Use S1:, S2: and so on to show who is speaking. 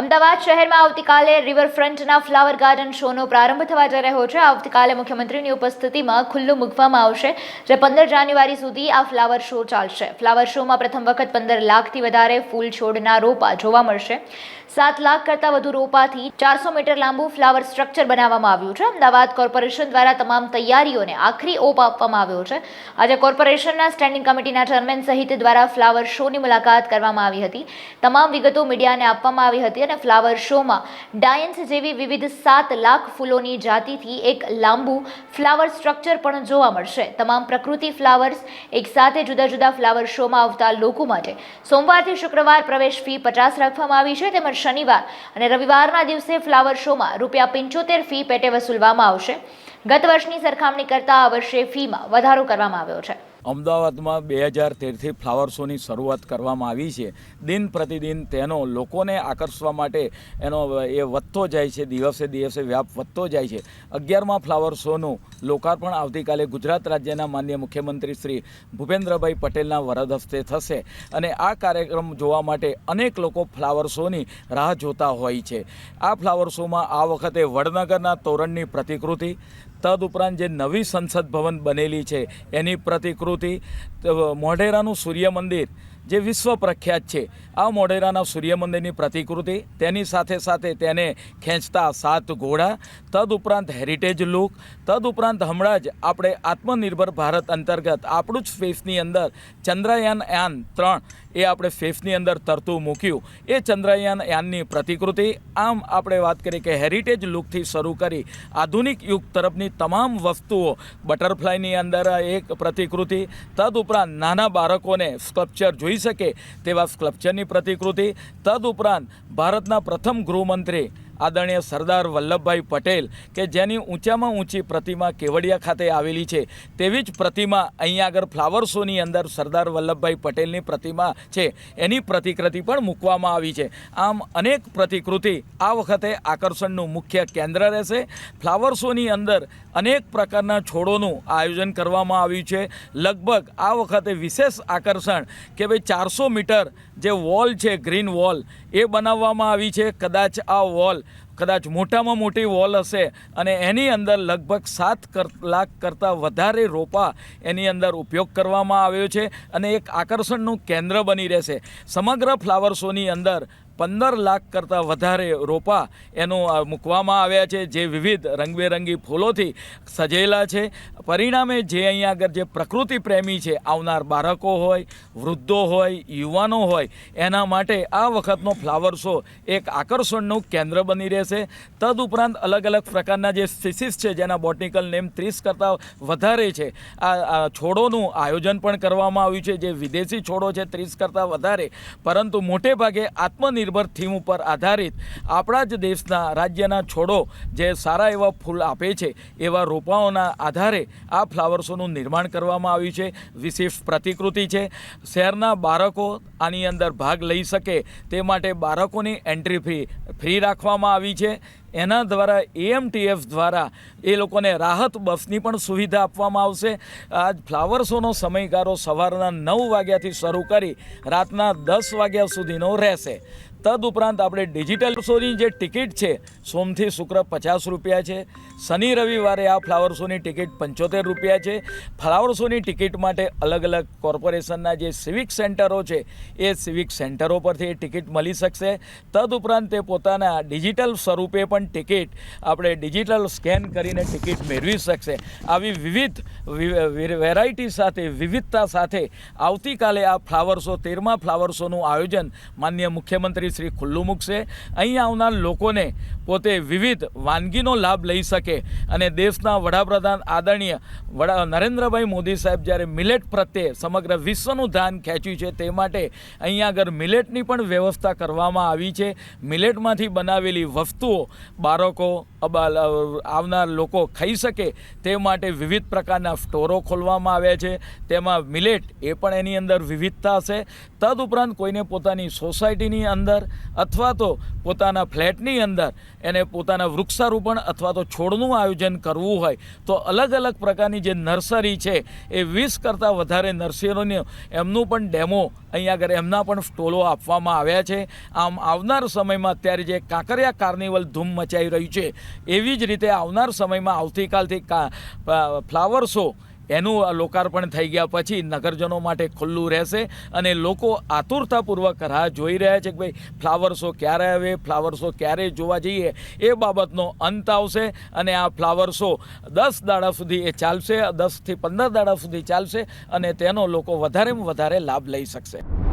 S1: અમદાવાદ શહેરમાં આવતીકાલે રિવરફ્રન્ટના flower garden શોનો પ્રારંભ થવા જઈ રહ્યો છે. આવતીકાલે મુખ્યમંત્રીની ઉપસ્થિતિમાં ખુલ્લું મૂકવામાં આવશે, જે પંદર જાન્યુઆરી સુધી આ ફ્લાવર શો ચાલશે. ફ્લાવર શોમાં પ્રથમ વખત પંદર લાખથી વધારે ફૂલ છોડના રોપા જોવા મળશે. સાત લાખ કરતાં વધુ રોપાથી ચારસો મીટર લાંબુ ફ્લાવર સ્ટ્રક્ચર બનાવવામાં આવ્યું છે. અમદાવાદ કોર્પોરેશન દ્વારા તમામ તૈયારીઓને આખરી ઓપ આપવામાં આવ્યો છે. આજે કોર્પોરેશનના સ્ટેન્ડિંગ કમિટીના ચેરમેન સહિત દ્વારા ફ્લાવર શોની મુલાકાત કરવામાં આવી હતી. તમામ વિગતો મીડિયાને આપવામાં આવી હતી. અને ફ્લાવર શોમાં ડાયન્સ જેવી વિવિધ સાત લાખ ફૂલોની જાતિથી એક લાંબુ ફ્લાવર સ્ટ્રક્ચર પણ જોવા મળશે. તમામ પ્રકૃતિ ફ્લાવર્સ એક સાથે જુદા જુદા ફ્લાવર શોમાં આવતા લોકો માટે સોમવારથી શુક્રવાર પ્રવેશ ફી પચાસ રાખવામાં આવી છે. તેમજ શનિવાર અને રવિવારના દિવસે ફ્લાવર શોમાં રૂપિયા પંચોતેર ફી પેટે વસૂલવામાં આવશે. ગત વર્ષની સરખામણી કરતાં આ વર્ષે ફીમાં વધારો કરવામાં આવ્યો છે.
S2: અમદાવાદમાં બે હજાર તેરથી ફ્લાવર શોની શરૂઆત કરવામાં આવી છે. દિન પ્રતિદિન તેનો લોકોને આકર્ષવા માટે એનો એ વધતો જાય છે, દિવસે દિવસે વ્યાપ વધતો જાય છે. અગિયારમાં ફ્લાવર શોનું લોકાર્પણ આવતીકાલે ગુજરાત રાજ્યના માન્ય મુખ્યમંત્રી શ્રી ભૂપેન્દ્રભાઈ પટેલના વરદ હસ્તે થશે અને આ કાર્યક્રમ જોવા માટે અનેક લોકો ફ્લાવર શોની રાહ જોતા હોય છે. આ ફ્લાવર શોમાં આ વખતે વડનગરના તોરણની પ્રતિકૃતિ તદુપરાંત જે નવી સંસદ ભવન બનેલી છે એની પ્રતિકૃતિ મોઢેરાનું સૂર્ય મંદિર જે વિશ્વ પ્રખ્યાત છે. આ મોઢેરાના સૂર્ય મંદિરની પ્રતિકૃતિ, તેની સાથે સાથે તેને ખેંચતા સાત ઘોડા તદઉપરાંત હેરિટેજ લુક તદઉપરાંત હમણાં જ આપણે આત્મનિર્ભર ભારત અંતર્ગત આપણું જ ફેસની અંદર ચંદ્રયાન યાન ત્રણ એ આપણે ફેસની અંદર તરતું મૂક્યું. એ ચંદ્રયાન યાનની પ્રતિકૃતિ, આમ આપણે વાત કરીએ કે હેરિટેજ લુકથી શરૂ કરી આધુનિક યુગ તરફની તમામ વસ્તુઓ બટરફ્લાયની અંદર એક પ્રતિકૃતિ તદઉપરાંત નાના બાળકોને સ્કલ્પચર જોઈ શકે તેવા સ્કલ્પચરની પ્રતિકૃતિ. તદુપરાંત ભારતના પ્રથમ ગૃહમંત્રી આદરણીય સરદાર વલ્લભભાઈ પટેલ કે જેની ઊંચામાં ઊંચી પ્રતિમા કેવડિયા ખાતે આવેલી છે. તેવી જ પ્રતિમા અહીંયા આગળ ફ્લાવર શોની અંદર સરદાર વલ્લભભાઈ પટેલની પ્રતિમા છે. એની પ્રતિકૃતિ પણ મૂકવામાં આવી છે. આમ અનેક પ્રતિકૃતિ આ વખતે આકર્ષણનું મુખ્ય કેન્દ્ર રહેશે. ફ્લાવર શોની અંદર અનેક પ્રકારના છોડોનું આયોજન કરવામાં આવ્યું છે. લગભગ આ વખતે વિશેષ આકર્ષણ કે ભાઈ ચારસો મીટર જે વોલ છે, ગ્રીન વોલ, એ બનાવવામાં આવી છે. કદાચ આ વોલ કદાચ મોટામાં મોટી વોલ હશે અને એની અંદર લગભગ સાત લાખ કરતાં વધારે રોપા એની અંદર ઉપયોગ કરવામાં આવ્યો છે અને એક આકર્ષણનું કેન્દ્ર બની રહેશે. સમગ્ર ફ્લાવર શોની અંદર પંદર લાખ કરતાં વધારે રોપા એનું મૂકવામાં આવ્યા છે, જે વિવિધ રંગબેરંગી ફૂલોથી સજેલા છે. પરિણામે જે અહીંયા આગળ જે પ્રકૃતિ પ્રેમી છે, આવનાર બાળકો હોય, વૃદ્ધો હોય, યુવાનો હોય, એના માટે આ વખતનો ફ્લાવર શો એક આકર્ષણનું કેન્દ્ર બની રહેશે. તદુપરાંત અલગ અલગ પ્રકારના જે સ્પીસીસ છે, જેના બોટનિકલ નેમ ત્રીસ કરતાં વધારે છે આ છોડોનું આયોજન પણ કરવામાં આવ્યું છે. જે વિદેશી છોડો છે, ત્રીસ કરતાં વધારે. પરંતુ મોટે ભાગે આત્મનિર્ભર થીમ ઉપર આધારિત આપણા જ દેશના રાજ્યના છોડો જે સારા એવા ફૂલ આપે છે, એવા રોપાઓના આધારે આ ફ્લાવર શોનું નિર્માણ કરવામાં આવ્યું છે. વિશેષ પ્રતિકૃતિ છે. શહેરના બાળકો આની અંદર ભાગ લઈ શકે તે માટે બાળકોની એન્ટ્રી ફી, ફ્રી રાખવામાં આવી છે. એના દ્વારા એએમટીએફ દ્વારા એ લોકોને રાહત બસની પણ સુવિધા આપવામાં આવશે. આજ ફ્લાવર શોનો સમયગાળો સવારના નવ વાગ્યાથી શરૂ કરી રાતના દસ વાગ્યા સુધીનો રહેશે. તદુપરાંત આપણે ડિજિટલ શોની જે ટિકિટ છે, સોમથી શુક્ર પચાસ રૂપિયા છે. શનિ રવિવારે આ ફ્લાવર શોની ટિકિટ પંચોતેર રૂપિયા છે. ફ્લાવર શોની ટિકિટ માટે અલગ અલગ કોર્પોરેશનના જે સિવિક સેન્ટરો છે, એ સિવિક સેન્ટરો પરથી એ ટિકિટ મળી શકશે. તદુપરાંત તે પોતાના ડિજિટલ સ્વરૂપે પણ ટિકિટ આપણે ડિજિટલ સ્કેન કરીને ટિકિટ મેળવી શકશે. આવી વિવિધ વેરાયટી સાથે, વિવિધતા સાથે આવતીકાલે આ ફ્લાવર શો, તેરમા ફ્લાવર શોનું આયોજન માન્ય મુખ્યમંત્રી શ્રી ખુલ્લું મૂકશે અહીં આવનાર લોકોને પોતે વિવિધ વાનગીનો લાભ લઈ શકે અને દેશના વડાપ્રધાન આદરણીય વડા નરેન્દ્રભાઈ મોદી સાહેબ જ્યારે મિલેટ પ્રત્યે સમગ્ર વિશ્વનું ધ્યાન ખેંચ્યું છે તે માટે અહીંયા આગળ મિલેટની પણ વ્યવસ્થા કરવામાં આવી છે. મિલેટમાંથી બનાવેલી વસ્તુઓ બાળકો આવનાર લોકો ખાઈ શકે તે માટે વિવિધ પ્રકારના સ્ટોરો ખોલવામાં આવ્યા છે. તેમાં મિલેટ એ પણ એની અંદર વિવિધતા હશે તદઉપરાંત કોઈને પોતાની સોસાયટીની અંદર અથવા તો પોતાના ફ્લેટની અંદર એને પોતાના વૃક્ષારોપણ અથવા તો છોડનું આયોજન કરવું હોય, તો અલગ અલગ પ્રકારની જે નર્સરી છે એ વીસ કરતાં વધારે નર્સરીઓને એમનું પણ ડેમો અહીંયા આગળ એમના પણ સ્ટોલો આપવામાં આવ્યા છે. આમ આવનાર સમયમાં અત્યારે જે કાંકરિયા કાર્નિવલ ધૂમ મચાઈ રહ્યું છે, એવી જ રીતે આવનાર સમયમાં આવતીકાલથી ફ્લાવર શો એનું લોકાર્પણ થઈ ગયા પછી નગરજનો માટે ખુલ્લું રહેશે અને લોકો આતુરતાપૂર્વક રાહ જોઈ રહ્યા છે કે ભાઈ ફ્લાવર શો ક્યારે આવે ફ્લાવર શો ક્યારે જોવા જઈએ, એ બાબતનો અંત આવશે અને આ ફ્લાવર શો દસ દાડા સુધી એ ચાલશે, દસથી પંદર દાડા સુધી ચાલશે અને તેનો લોકો વધારેમાં વધારે લાભ લઈ શકશે.